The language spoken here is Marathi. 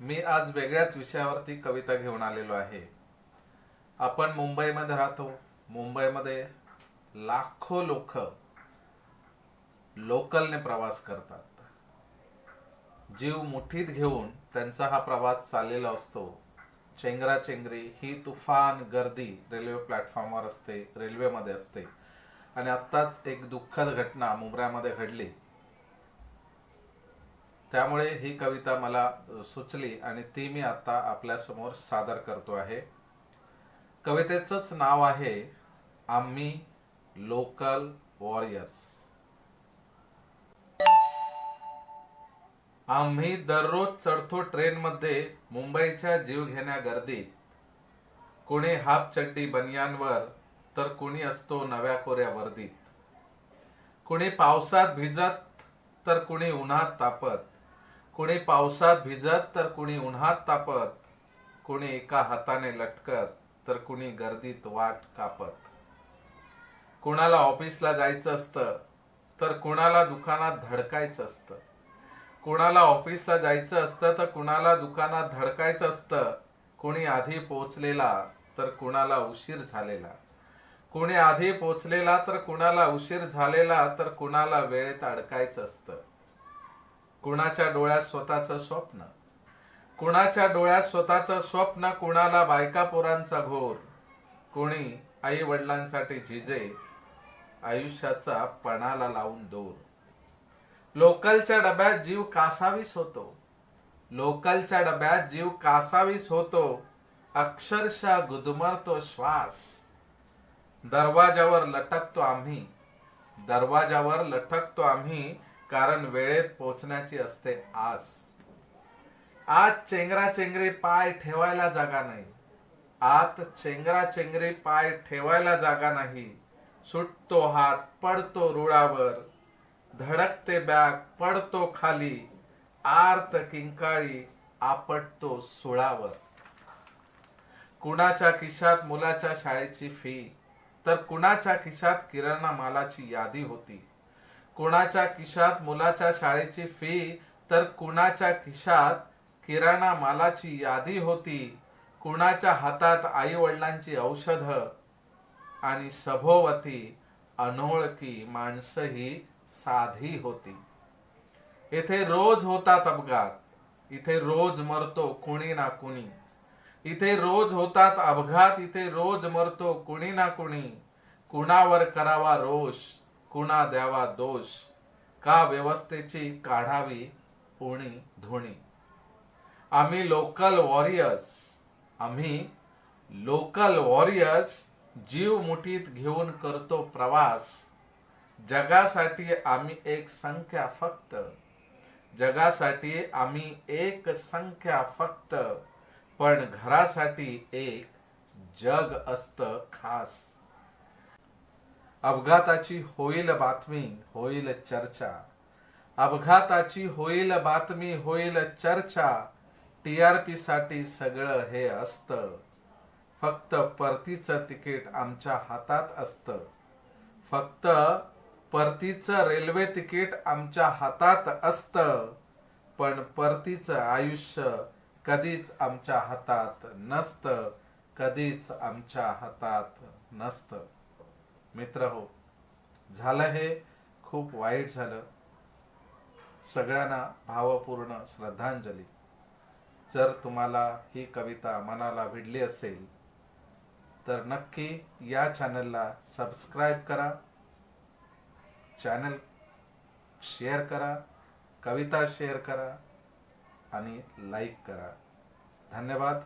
मी आज वेगळ्याच विषयावरती कविता घेऊन आलेलो आहे. आपण मुंबईमध्ये राहतो. मुंबईमध्ये लाखो लोक लोकलने प्रवास करतात. जीव मुठीत घेऊन त्यांचा हा प्रवास चाललेला असतो. चेंगराचेंगरी ही तुफान गर्दी रेल्वे प्लॅटफॉर्मवर असते रेल्वेमध्ये असते. आणि आत्ताच एक दुःखद घटना मुंबऱ्यामध्ये घडली. त्यामुळे ही कविता मला सुचली आणि ती मी आता आपल्यासमोर सादर करतो आहे. कवितेचंच नाव आहे आम्ही लोकल वॉरियर्स. आम्ही दररोज चढतो ट्रेनमध्ये मुंबईच्या जीवघेण्या गर्दीत. कोणी हाफ चड्डी बनियांवर तर कुणी असतो नव्या कोऱ्या वर्दीत. कुणी पावसात भिजत तर कुणी उन्हात तापत. कुणी पावसात भिजत तर कुणी उन्हात तापत. कुणी एका हाताने लटकत तर कुणी गर्दीत वाट कापत. कुणाला ऑफिसला जायचं असतं तर कुणाला दुकानात धडकायचं असतं. कुणाला ऑफिसला जायचं असतं तर कुणाला दुकानात धडकायचं असतं. कुणी आधी पोचलेला तर कुणाला उशीर झालेला. कुणी आधी पोचलेला तर कुणाला उशीर झालेला तर कुणाला वेळेत अडकायचं असतं. कुणाच्या डोळ्यात स्वतःचं स्वप्न? कुणाच्या डोळ्यात स्वतःचं स्वप्न कुणाला बायका पोरांचा घोर? कोणी आई वडिलांसाठी झिजे? आयुष्याचा पणाला लावून दोर? लोकलच्या डब्यात जीव कासावीस होतो. लोकलच्या डब्यात जीव कासावीस होतो. अक्षरशः गुदमरतो श्वास. दरवाजावर लटकतो आम्ही. दरवाजावर लटकतो आम्ही. कारण वेळेत पोचण्याची असते आस आज चेंगरा चेंगरी पाय ठेवायला जागा नाही. आत चेंगरा चेंगरी पाय ठेवायला जागा नाही. सुटतो हात पडतो रुळावर. धडकते बॅग पडतो खाली. आर्त किंकाळी आपटतो सुळावर. कुणाच्या खिशात मुलाच्या शाळेची फी? तर कुणाच्या खिशात किराणा मालाची यादी होती? कुणाच्या खिशात मुलाच्या शाळेची फी तर कुणाच्या खिशात किराणा मालाची यादी होती. कुणाच्या हातात आई वडिलांची औषध. आणि सभोवती अनोळखी माणसं ही साधी होती. इथे रोज होतात अपघात. इथे रोज मरतो कुणी ना कुणी. इथे रोज होतात अपघात इथे रोज मरतो कुणी ना कुणी. कुणावर करावा रोष? कुणा द्यावा दोष? का व्यवस्थेची काढावी उणी धुणी? आम्ही लोकल वॉरियर्स आम्ही लोकल वॉरियर्स जीव मुठीत घेऊन करतो प्रवास. जगासाठी आम्ही एक संख्या फक्त. जगासाठी आम्ही एक संख्या फक्त. पण घरासाठी एक जग असत खास. अपघाताची होईल बातमी होईल चर्चा. अपघाताची होईल बातमी होईल चर्चा. टी आर पी साठी सगळं हे असतं. फक्त परतीचं तिकीट आमच्या हातात असतं. फक्त परतीचं रेल्वे तिकीट आमच्या हातात असतं. पण परतीचं आयुष्य कधीच आमच्या हातात नसतं. कधीच आमच्या हातात नसतं. मित्र हो. झालं हे खूप वाईट झालं. सगळ्यांना भावपूर्ण श्रद्धांजली. जर तुम्हाला ही कविता मनाला भिडली असेल तर नक्की या चॅनलला सबस्क्राईब करा. चॅनल शेअर करा कविता शेअर करा आणि लाईक करा. धन्यवाद